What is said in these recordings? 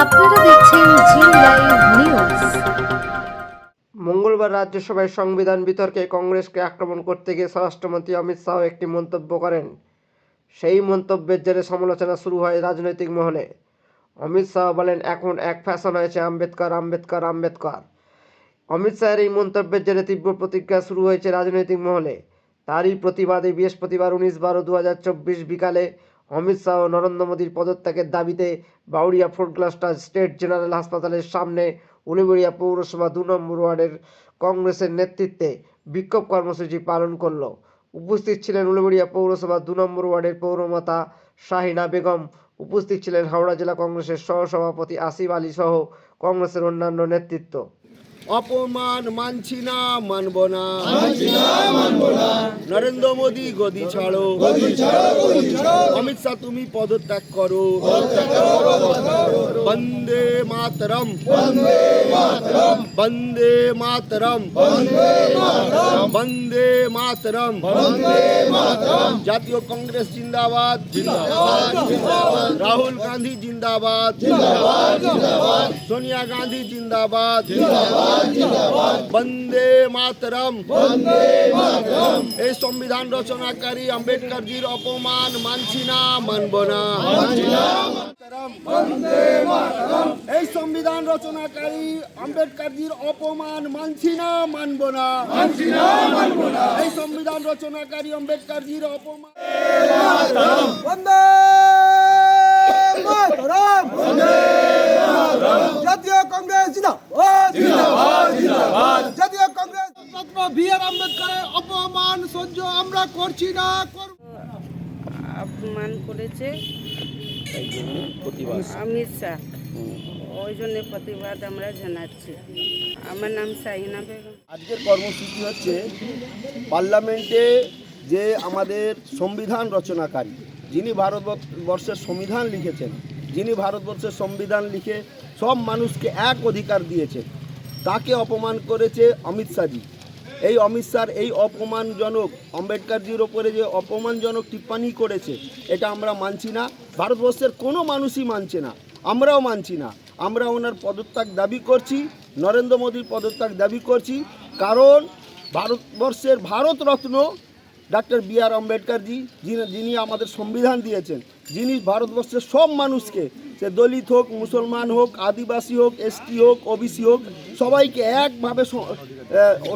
আপনারা দেখছেন জি live news. মঙ্গলবার রাজ্যসভায় সংবিধান বিতর্কে কংগ্রেসকে আক্রমণ করতে গিয়ে স্বরাষ্ট্রমন্ত্রী অমিত শাহ একটি মন্তব্য করেন। সেই মন্তব্যের জেরে সমালোচনা শুরু হয় রাজনৈতিক মহলে। অমিত শাহ বলেন, এখন এক ফ্যাশন হয়েছে, আম্বেদকর আম্বেদকর আম্বেদকর। অমিত শাহের এই মন্তব্যের জেরে তীব্র প্রতিক্রিয়া শুরু হয়েছে রাজনৈতিক মহলে। তারই প্রতিবাদে বৃহস্পতিবার উনিশ বারো দু বিকালে অমিত শাহ ও নরেন্দ্র মোদীর পদত্যাগের দাবিতে Bauria fort Gloster state general হাসপাতালের সামনে উলিবেড়িয়া পৌরসভা দু নম্বর ওয়ার্ডের কংগ্রেসের নেতৃত্বে বিক্ষোভ কর্মসূচি পালন করল। উপস্থিত ছিলেন উলিবেড়িয়া পৌরসভা দু নম্বর ওয়ার্ডের পৌরমাতা শাহিনা বেগম। উপস্থিত ছিলেন হাওড়া জেলা কংগ্রেসের সহসভাপতি আসিফ আলী সহ কংগ্রেসের অন্যান্য নেতৃত্ব। অপমান মানছি না মানব না। নরেন্দ্র মোদী গদি ছাড়ো। অমিত শাহ তুমি পদত্যাগ করো। বন্দে মাতরম বন্দে মাতরম বন্দে মাতরম জাতীয় কংগ্রেস জিন্দাবাদ রাহুল গান্ধী জিন্দাবাদ সোনিয়া গান্ধী জিন্দাবাদ বন্দে মাতরম এই সংবিধান রচনাকারী আম্বেদকরজির অপমান মানছি না মানব না এই সংবিধান রচনাকারী আম্বেদকরজির অপমান মানছি না মানব না। এই সংবিধান রচনাকারী আম্বেদকরজির অপমান বন্দে মাতরম। জাতীয় কংগ্রেস জিন্দাবাদ। জাতীয় কংগ্রেস বি আর আম্বেদকরের অপমান সহ্য আমরা করছি না করব অপমান করেছে। অমিত শাহ। ওই জন্য প্রতিবাদ আমরা জানাচ্ছি। আমার নাম সাইনা বেগম। আজকের কর্মসূচি হচ্ছে পার্লামেন্টে যে আমাদের সংবিধান রচনাকারী যিনি ভারতবর্ষের সংবিধান লিখেছেন যিনি ভারতবর্ষের সংবিধান লিখে সব মানুষকে এক অধিকার দিয়েছেন তাকে অপমান করেছে অমিত শাহজি। এই অমিত শাহর এই অপমানজনক, আম্বেদকরজির ওপরে যে অপমানজনক টিপ্পানি করেছে, এটা আমরা মানছি না। ভারতবর্ষের কোনো মানুষই মানছে না। আমরাও মানছি না। আমরা ওনার পদত্যাগ দাবি করছি, নরেন্দ্র মোদীর পদত্যাগ দাবি করছি। কারণ ভারতবর্ষের Bharat Ratna doctor B R Ambedkar ji যিনি আমাদের সংবিধান দিয়েছেন, যিনি ভারতবর্ষের সব মানুষকে সে দলিত হোক, মুসলমান হোক, আদিবাসী হোক, এসটি হোক, ওবিসি হোক, সবাইকে একভাবে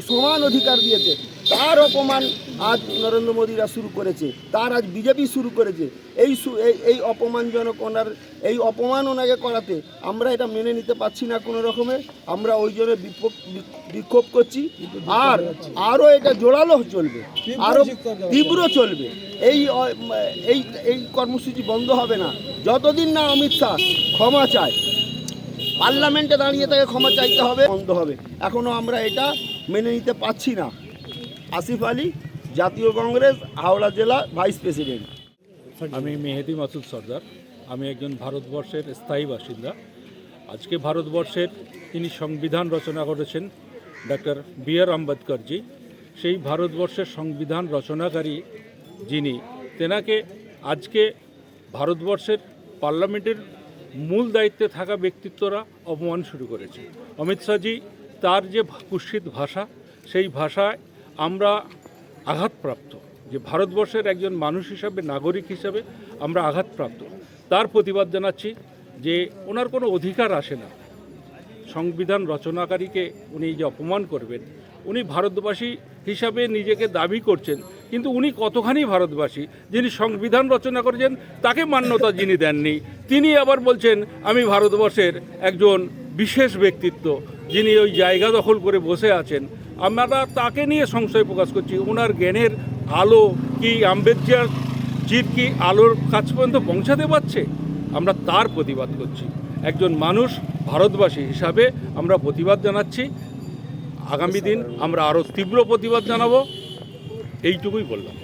সমান অধিকার দিয়েছে। তার অপমান আজ নরেন্দ্র মোদীরা শুরু করেছে। তার আজ বিজেপি শুরু করেছে। এই এই- অপমানজনক ওনার এই অপমান ওনাকে করাতে আমরা এটা মেনে নিতে পারছি না কোনো রকমে। আমরা ওই জন্য বিক্ষোভ- বিক্ষোভ করছি। আর আরও এটা জোরালো চলবে। আরও তীব্র চলবে। এই এই এই কর্মসূচি বন্ধ হবে না। যতদিন না অমিত শাহ ক্ষমা চায় পার্লামেন্টে দাঁড়িয়ে তাকে ক্ষমা চাইতে হবে বন্ধ হবে। এখনও আমরা এটা মেনে নিতে পারছি না। আসিফ আলী, জাতীয় কংগ্রেস, হাওড়া জেলা ভাইস প্রেসিডেন্ট। আমি মেহেদি মাসুদ সর্দার। আমি একজন ভারতবর্ষের স্থায়ী বাসিন্দা। আজকে ভারতবর্ষের তিনি সংবিধান রচনা করেছেন ডক্টর বি আর আম্বেদকরজি সেই ভারতবর্ষের সংবিধান রচনাকারী যিনি, তেনাকে আজকে ভারতবর্ষের পার্লামেন্টের মূল দায়িত্বে থাকা ব্যক্তিত্বরা অপমান শুরু করেছে। অমিত শাহজি, তার যে কুৎসিত ভাষা, সেই ভাষায় আমরা আঘাতপ্রাপ্ত। যে ভারতবর্ষের একজন মানুষ হিসাবে, নাগরিক হিসাবে আমরা আঘাতপ্রাপ্ত। তার প্রতিবাদ জানাচ্ছি যে ওনার কোনো অধিকার আসে না। সংবিধান রচনাকারীকে উনি যে অপমান করবেন, উনি ভারতবাসী হিসাবে নিজেকে দাবি করছেন, কিন্তু উনি কতখানি ভারতবাসী? যিনি সংবিধান রচনা করেছেন, তাকে মান্যতা যিনি দেননি, তিনি আবার বলছেন, আমি ভারতবর্ষের একজন বিশেষ ব্যক্তিত্ব, যিনি ওই জায়গা দখল করে বসে আছেন। আমরা তাকে নিয়ে সংশয় প্রকাশ করছি। ওনার জ্ঞানের আলো কি, আম্বেদকর জিত কি আলোর কাছ পর্যন্ত পৌঁছাতে পারছে? আমরা তার প্রতিবাদ করছি। একজন মানুষ ভারতবাসী হিসাবে আমরা প্রতিবাদ জানাচ্ছি। আগামী দিন আমরা আরও তীব্র প্রতিবাদ জানাব। এইটুকুই বললাম।